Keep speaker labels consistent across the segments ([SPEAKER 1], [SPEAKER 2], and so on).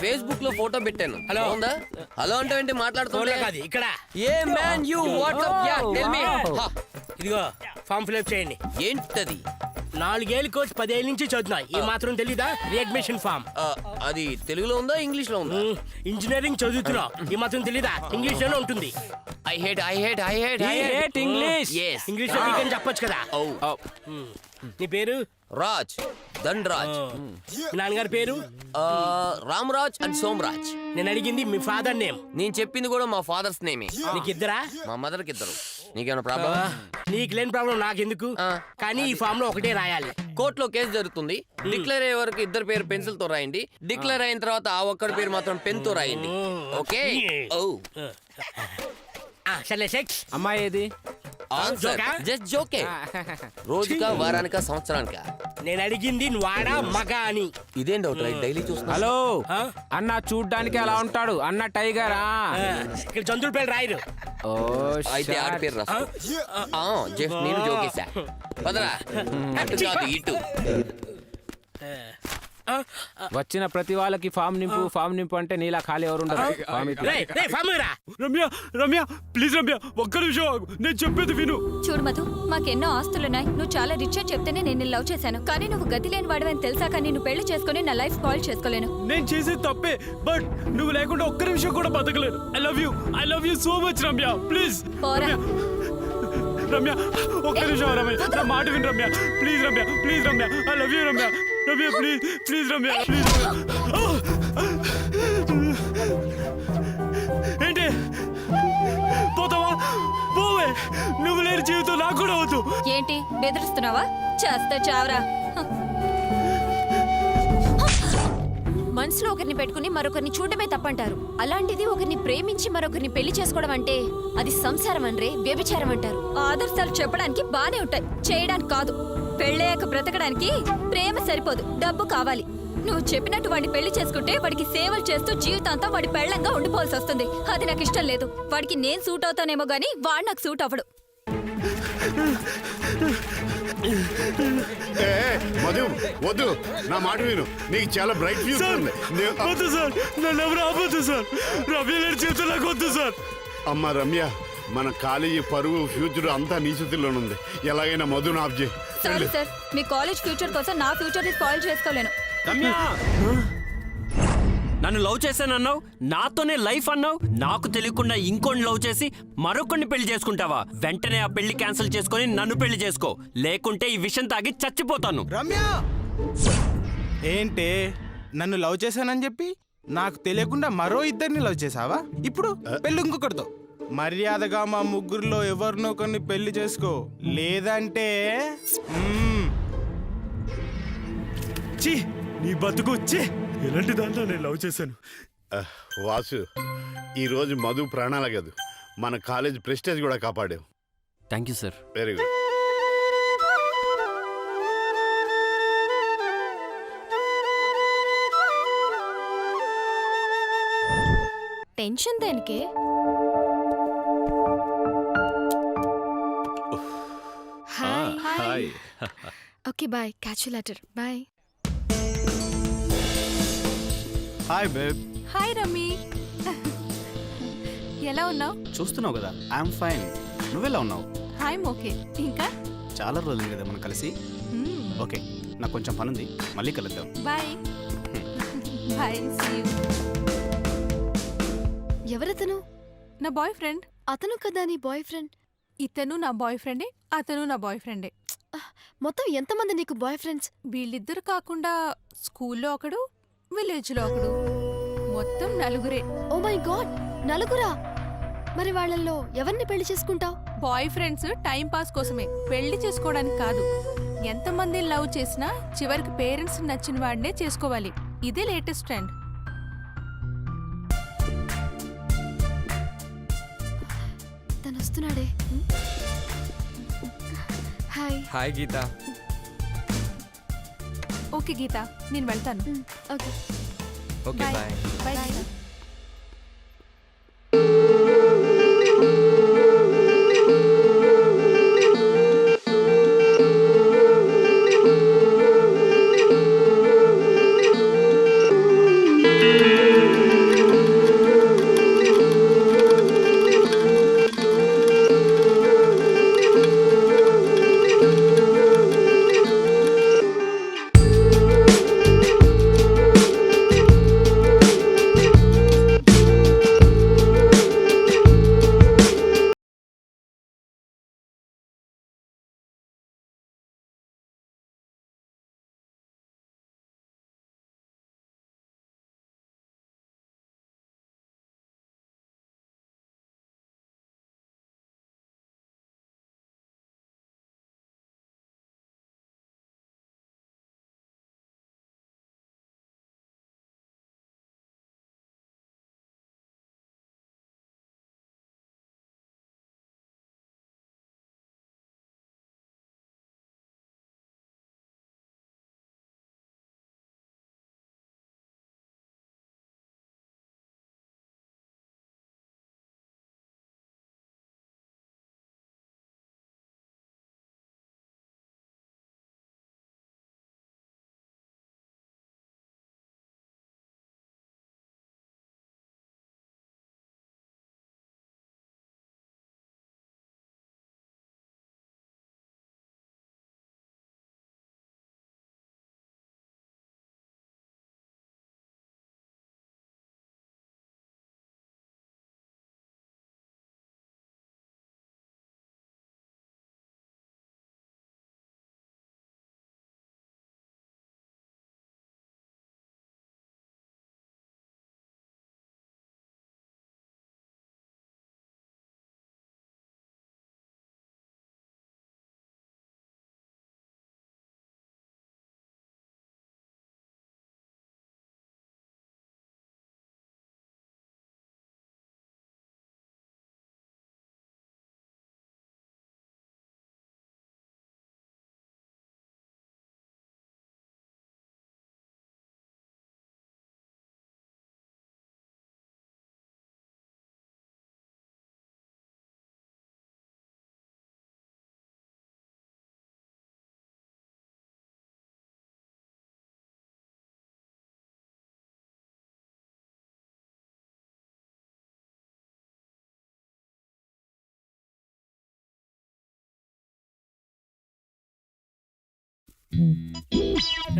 [SPEAKER 1] ఫేస్బుక్లో ఫోటో పెట్టాను.
[SPEAKER 2] హలో.
[SPEAKER 1] బాగుందా? హలో అంటే ఏంటి
[SPEAKER 2] ఫోన్లో
[SPEAKER 1] మాట్లాడుతున్నా
[SPEAKER 2] కాదు ఇక్కడ.
[SPEAKER 1] Hey man you what's up yeah tell me
[SPEAKER 2] ఇదిగో ఫామ్ ఫిల్అప్ చేయండి.
[SPEAKER 1] ఏంటది?
[SPEAKER 2] నాలుగేళ్ళు కోర్స్ పదేళ్ళ నుంచి చదువుతున్నా ఈ మాత్రం తెలీదా? రీఅడ్మిషన్ ఫామ్
[SPEAKER 1] అది తెలుగులో ఉందా ఇంగ్లీష్లో ఉందా
[SPEAKER 2] ఇంజనీరింగ్ చదువుతున్నా ఈ మాత్రం తెలీదా? ఇంగ్లీష్లోనే ఉంటుంది
[SPEAKER 1] I hate I hate I hate I hate yes.
[SPEAKER 2] ఇంగ్లీష్లో వీకని చెప్పొచ్చు కదా.
[SPEAKER 1] Oh.
[SPEAKER 2] నీ పేరు?
[SPEAKER 1] రాజ్. ధన్ రాజ్
[SPEAKER 2] మీ నాన్నగారి పేరు?
[SPEAKER 1] రామ్ రాజ్ అండ్ సోమరాజ్.
[SPEAKER 2] నేను అడిగింది మీ ఫాదర్ నేమ్.
[SPEAKER 1] నేను చెప్పింది కూడా మా ఫాదర్స్ నేమే.
[SPEAKER 2] నీకు ఇద్దరా
[SPEAKER 1] మా మదర్కి ఇద్దరు. నీకేమైనా ప్రాబ్లమ్?
[SPEAKER 2] నీకు లేని ప్రాబ్లం నాకెందుకు?
[SPEAKER 1] ఆ.
[SPEAKER 2] కానీ ఈ ఫామ్లో ఒకటే రాయాలి.
[SPEAKER 1] కోర్టులో కేసు జరుగుతుంది. డిక్లేర్ అయ్యే వరకు ఇద్దరు పేరు పెన్సిల్తో రాయండి. డిక్లేర్ అయిన తర్వాత ఆ ఒక్కడి పేరు మాత్రం పెన్తో రాయండి ఓకే? ఓ.
[SPEAKER 2] ఆ, సర్లే సెక్స్.
[SPEAKER 3] అమ్మాయి ఏది?
[SPEAKER 1] ఆన్సర్
[SPEAKER 2] జోకా?
[SPEAKER 1] జస్ట్ జోకే రోజుకా వారానికా సంవత్సరానికా?
[SPEAKER 2] నేను అడిగింది వాడా మగ అని
[SPEAKER 1] ఇదేం డౌట్ డైలీ చూస్తున్నా?
[SPEAKER 3] హలో.
[SPEAKER 2] ఆ?
[SPEAKER 3] అన్న చూడ్డానికి ఎలా ఉంటాడు. అన్న టైగరా.
[SPEAKER 2] ఆ, ఇక్కడ పేరు రాయరు.
[SPEAKER 3] ఓ
[SPEAKER 1] అయితే ఆడి పేరు రాసుకో. జస్ట్ నేను జోకేశా. పదరా. అటు కాదు ఇటు.
[SPEAKER 3] వచ్చిన ప్రతి వాళ్ళకి ఫామ్ నింపు ఫామ్ నింపు అంటే నీలా ఖాళీ ఎవరు
[SPEAKER 4] రమ్య రమ్య ప్లీజ్ రమ్య ఒక్క నిమిషం. నేను చెప్పేది విను.
[SPEAKER 5] చూడు మధు మాకెన్నో ఆస్తులున్నాయి. నువ్వు చాలా రిచ్ అని చెప్తేనే నేను నిన్ను లవ్ చేశాను. కానీ నువ్వు గతి లేని వాడవని తెలుసాక నిన్ను పెళ్ళి చేసుకుని నా లైఫ్ స్పాయిల్ చేసుకోలేను.
[SPEAKER 4] నేను చేసేది తప్పే బట్ నువ్వు లేకుండా ఒక్క నిమిషం కూడా బతకలేను. I love you I love you so much Ramya. Please Ramya ఒక్క నిమిషం రమ్య. నా మాట విను Ramya. Please Ramya. Please Ramya. I love you Ramya. Ramya please please Ramya please ఏంటి? పోతావా? పోవే. నువ్వు లేని జీవితం నాకు కూడా వద్దు.
[SPEAKER 5] ఏంటి? బెదిరిస్తున్నావా? చేస్తే చావరా. మనసులో ఒకరిని పెట్టుకుని మరొకరిని చూడటమే తప్పంటారు. అలాంటిది ఒకరిని ప్రేమించి మరొకరిని పెళ్ళి చేసుకోవడం అంటే అది సంసారం అనరే వ్యభిచారం అంటారు. ఆదర్శాలు చెప్పడానికి బానే ఉంటాయి. చేయడానికి కాదు. పెళ్ళయ్యాక బ్రతకడానికి ప్రేమ సరిపోదు డబ్బు కావాలి నువ్వు చెప్పినట్టు వాడిని పెళ్ళి చేసుకుంటే వాడికి సేవలు చేస్తూ జీవితాంతం వాడి పెళ్ళంగా ఉండిపోవాల్సి వస్తుంది అది నాకు ఇష్టం లేదు వాడికి నేను సూట్ అవుతానేమో గానీ వాడు నాకు సూట్ అవ్వడు
[SPEAKER 6] మధు వద్దు నా మాట విను నీకు చాలా బ్రైట్ ఫ్యూచర్
[SPEAKER 4] సార్
[SPEAKER 6] ఉంది
[SPEAKER 4] వద్దు సార్ నన్ను ఎవరు ఆపొద్దు సార్ రమ్య లేని జీవితం నాకు వద్దు సార్
[SPEAKER 6] అమ్మ రమ్య మన కాలేజీ పరువు ఫ్యూచర్ అంతా నీ చేతుల్లోనుంది ఎలాగైనా మధును ఆఫ్ చేయి.
[SPEAKER 5] సారీ సార్ మీ కాలేజ్ ఫ్యూచర్ కోసం నా ఫ్యూచర్ని స్పాయిల్ చేసుకోలేను.
[SPEAKER 7] రమ్య! నన్ను లవ్ చేశానన్నావు నాతోనే లైఫ్ అన్నావు నాకు తెలియకుండా ఇంకోని లవ్ చేసి మరొకరిని పెళ్ళి చేసుకుంటావా? వెంటనే ఆ పెళ్ళి క్యాన్సిల్ చేసుకొని నన్ను పెళ్ళి చేసుకో. లేకుంటే ఈ విషయం తాగి చచ్చిపోతాను.
[SPEAKER 8] రమ్య! ఏంటే? నన్ను లవ్ చేశానని చెప్పి నాకు తెలియకుండా మరో ఇద్దరిని లవ్ చేసావా ఇప్పుడు పెళ్ళి ఇంకొకటితో మర్యాదగా మా ముగ్గురులో ఎవరినో కొన్ని పెళ్ళి చేసుకో. లేదంటే మ్మ్.
[SPEAKER 4] ఛీ నీ బతుకు ఛీ. ఎలాంటి దాంట్లో నేను లవ్ చేశాను?
[SPEAKER 6] ఆ, వాసు ఈ రోజు మధు ప్రాణాల కాదు మన కాలేజ్ ప్రెస్టేజ్ కూడా కాపాడావు.
[SPEAKER 7] Thank you sir.
[SPEAKER 6] Very good
[SPEAKER 5] tension దేనికే?
[SPEAKER 9] Hi hi okay bye catch you later bye
[SPEAKER 10] hi babe
[SPEAKER 5] hi Rammi ఎలా ఉన్నావు?
[SPEAKER 10] చూస్తున్నావు కదా ఐఎమ్ ఫైన్ నువ్వెలా ఉన్నావు?
[SPEAKER 5] హాయ్ ఓకే ఇంకా?
[SPEAKER 10] చాలా రోజులు కదా మనం కలిసి. ఓకే నాకు కొంచెం పని ఉంది మళ్ళీ కలుద్దాం.
[SPEAKER 5] బాయ్ బాయ్ సీ యూ
[SPEAKER 9] ఎవరతను?
[SPEAKER 5] నా బాయ్ ఫ్రెండ్
[SPEAKER 9] అతను కదా నీ బాయ్ ఫ్రెండ్
[SPEAKER 5] ఇతను నా బాయ్ ఫ్రెండే అతను నా బాయ్ ఫ్రెండే.
[SPEAKER 9] మొత్తం ఎంతమంది నీకు బాయ్ ఫ్రెండ్స్?
[SPEAKER 5] వీళ్ళిద్దరు కాకుండా స్కూల్లో ఒకడు విలేజ్లో ఒకడు. మొత్తం నలుగురే.
[SPEAKER 9] Oh my god! నలుగురా? మరి వాళ్ళల్లో ఎవరిని పెళ్ళి చేసుకుంటావు?
[SPEAKER 5] బాయ్ ఫ్రెండ్స్ టైం పాస్ కోసమే. పెళ్ళి చేసుకోవడానికి కాదు. ఎంతమంది లవ్ చేసినా చివరికి పేరెంట్స్ నచ్చిన వాడినే చేసుకోవాలి. ఇదే లేటెస్ట్ ట్రెండ్.
[SPEAKER 9] తను వస్తున్నాడే hi.
[SPEAKER 3] Hi Geetha.
[SPEAKER 5] Okay Geetha నేను వెళ్తాను.
[SPEAKER 9] ఓకే.
[SPEAKER 3] Okay bye.
[SPEAKER 5] బాయ్.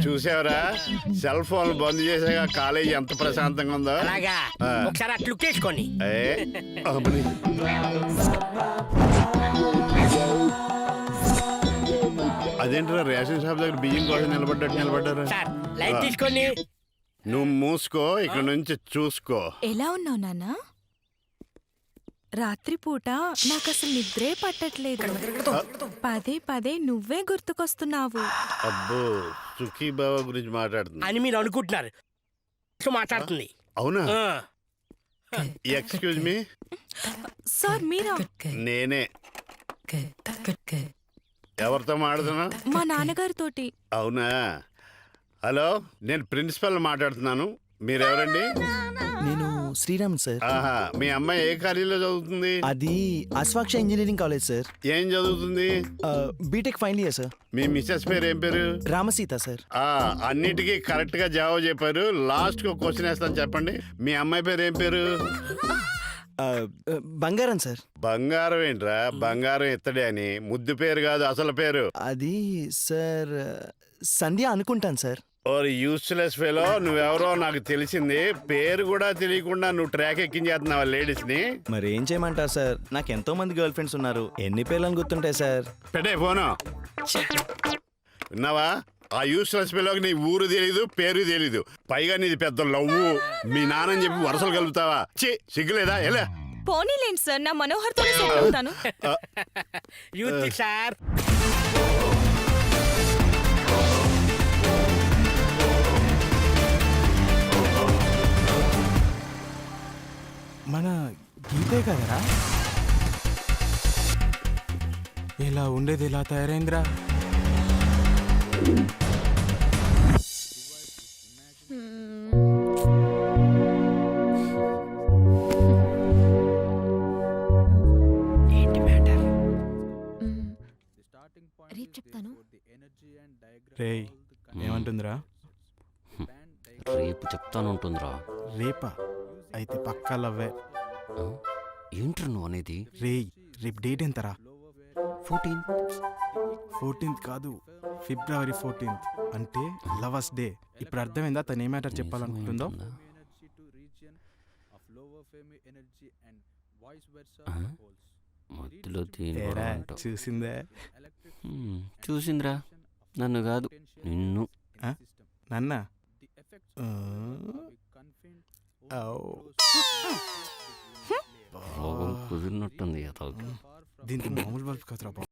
[SPEAKER 6] చూసావరా? సెల్ ఫోన్ బంద్ చేసాక కాలేజీ ఎంత ప్రశాంతంగా ఉందో.
[SPEAKER 2] అలాగా.
[SPEAKER 6] ఆ.
[SPEAKER 2] ఒకసారి అట్లు లుక్ వేసుకోండి
[SPEAKER 6] ఏ, అమ్మని. అదేంట్రా రేషన్ షాప్ దగ్గర బియ్యం కోసం నిలబడ్డట్టు నిలబడ్డారు?
[SPEAKER 2] సార్ లైట్ తీసుకోండి.
[SPEAKER 6] నువ్వు మూసుకో ఇక్కడ నుంచి చూసుకో.
[SPEAKER 9] ఎలా ఉన్నావు నాన్న? రాత్రిపూట నాకు అసలు నిద్రే పట్టట్లేదు. పదే పదే నువ్వే గుర్తుకొస్తున్నావు.
[SPEAKER 6] అబ్బో సుఖీ బావ గురించి మాట్లాడుతున్నా
[SPEAKER 2] అని మీరు అనుకుంటున్నారు. మాట్లాడుతుంది.
[SPEAKER 6] అవునా. Excuse me?
[SPEAKER 9] సార్ మీరా?
[SPEAKER 6] నేనే. ఎవరితో మాట్లాడుతున్నా?
[SPEAKER 9] మా నాన్నగారితోటి.
[SPEAKER 6] అవునా? హలో నేను ప్రిన్సిపల్ మాట్లాడుతున్నాను. మీరెవరండి?
[SPEAKER 11] నేను శ్రీరామ్ సార్.
[SPEAKER 6] ఆహా మీ అమ్మాయి ఏ కాలేజీలో చదువుతుంది?
[SPEAKER 11] అది అశ్వాక్ష ఇంజనీరింగ్ కాలేజ్ సార్.
[SPEAKER 6] ఏం చదువుతుంది?
[SPEAKER 11] BTech final year sir.
[SPEAKER 6] మీ మిస్సెస్ పేరు ఏం పేరు?
[SPEAKER 11] రామసీత సార్.
[SPEAKER 6] ఆ అన్నిటికీ కరెక్ట్గా జవాబు చెప్పారు. లాస్ట్కి ఒక క్వశ్చన్ వేస్తాను చెప్పండి. మీ అమ్మాయి పేరు ఏం పేరు?
[SPEAKER 11] బంగారం సార్.
[SPEAKER 6] బంగారం ఏంట్రా? బంగారం ఇత్తడే అని. ముద్దు పేరు కాదు అసలు పేరు.
[SPEAKER 11] అది సార్ సంధ్య అనుకుంటాను సార్.
[SPEAKER 6] ఓర్ యూస్లెస్ ఫెలో నువ్వెవరో నాకు తెలిసింది. పేరు కూడా తెలియకుండా నువ్వు ట్రాక్ ఎక్కించేస్తున్నావా లేడీస్ని
[SPEAKER 11] మరి ఏం చేయమంటారు సార్? నాకు ఎంతో మంది గర్ల్ ఫ్రెండ్స్ ఉన్నారు. ఎన్ని పేర్లను గుర్తుంటాయి సార్?
[SPEAKER 6] పెట్టే ఫోను. విన్నావా? ఆ యూస్లెస్ ఫెలోకి నీ ఊరు తెలీదు పేరు తెలీదు. పైగా నీది పెద్ద లవ్వు. మీ నాన్నని చెప్పి వరసలు కలుపుతావా? చి సిగ్గులేదా? ఎలా
[SPEAKER 9] పోనీలేండి సార్ నా మనోహర్తో సెట్ అవుతాను.
[SPEAKER 2] యూత్ సార్
[SPEAKER 8] మన గీతే కదరా? ఇలా ఉండేది ఇలా తయారైందిరా?
[SPEAKER 5] రేపు చెప్తాను.
[SPEAKER 8] రేయ్ ఏమంటుందిరా?
[SPEAKER 7] రేపు చెప్తానుంటుందిరా.
[SPEAKER 8] రేపా? అయితే పక్కా లవ్వే
[SPEAKER 7] ఏంట్రా నువ్వు అనేది?
[SPEAKER 8] రేయ్ రేపు డేట్ ఎంతరా?
[SPEAKER 7] ఫోర్టీన్.
[SPEAKER 8] ఫోర్టీన్త్ కాదు ఫిబ్రవరి ఫోర్టీన్త్. అంటే లవర్స్ డే. ఇప్పుడు అర్థమైందా? తను ఏ మ్యాటర్ చెప్పాలనుకుంటుందో?
[SPEAKER 7] మధ్యలో.
[SPEAKER 8] చూసిందే?
[SPEAKER 7] చూసిందిరా. నన్ను కాదు నిన్ను.
[SPEAKER 8] నన్న?
[SPEAKER 7] రోగం కుదిరినట్టుంది అతనికి
[SPEAKER 8] దీనికి మామూలు బల్బ్ కదరా బాబు?